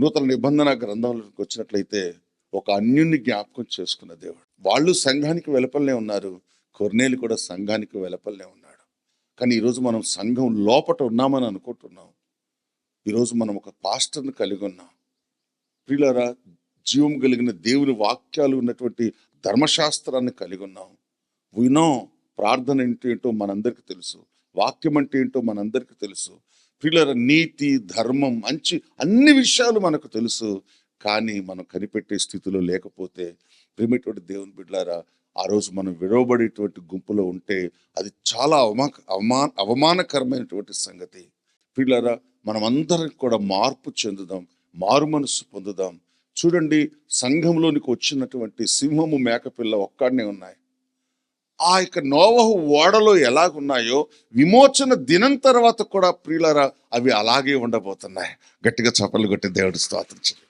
నూతన నిబంధన గ్రంథంలోకి వచ్చినట్లయితే ఒక అన్యుని జ్ఞాపకం చేసుకున్న దేవుడు. వాళ్ళు సంఘానికి వెలపలనే ఉన్నారు. కొర్నేలు కూడా సంఘానికి వెలపలనే ఉన్నాడు. కానీ ఈరోజు మనం సంఘం లోపట ఉన్నామని అనుకుంటున్నాం. ఈరోజు మనం ఒక పాస్టర్ని కలిగి ఉన్నాం. ప్రియులరా జీవం కలిగిన దేవుని వాక్యాలు ఉన్నటువంటి ధర్మశాస్త్రాన్ని కలిగి ఉన్నాం. వినో ప్రార్థన ఏంటి ఏంటో మనందరికీ తెలుసు. వాక్యం అంటే ఏంటో మనందరికీ తెలుసు. ప్రియులారా నీతి ధర్మం మంచి అన్ని విషయాలు మనకు తెలుసు. కానీ మనం కనిపెట్టే స్థితిలో లేకపోతే ప్రేమటువంటి దేవుని బిడ్డారా ఆ రోజు మనం విడవబడేటువంటి గుంపులో ఉంటే అది చాలా అవమా అవమా అవమానకరమైనటువంటి సంగతి. పిల్లరా మనం కూడా మార్పు చెందుదాం మారు మనస్సు పొందుదాం. చూడండి సంఘంలోనికి వచ్చినటువంటి సింహము మేకపిల్ల ఒక్కడనే ఉన్నాయి. ఆ యొక్క నోవహు ఓడలు ఎలాగున్నాయో విమోచన దినం తర్వాత కూడా ప్రియులరా అవి అలాగే ఉండబోతున్నాయి. గట్టిగా చప్పలు కొట్టి దేవుడు స్తోత్రించింది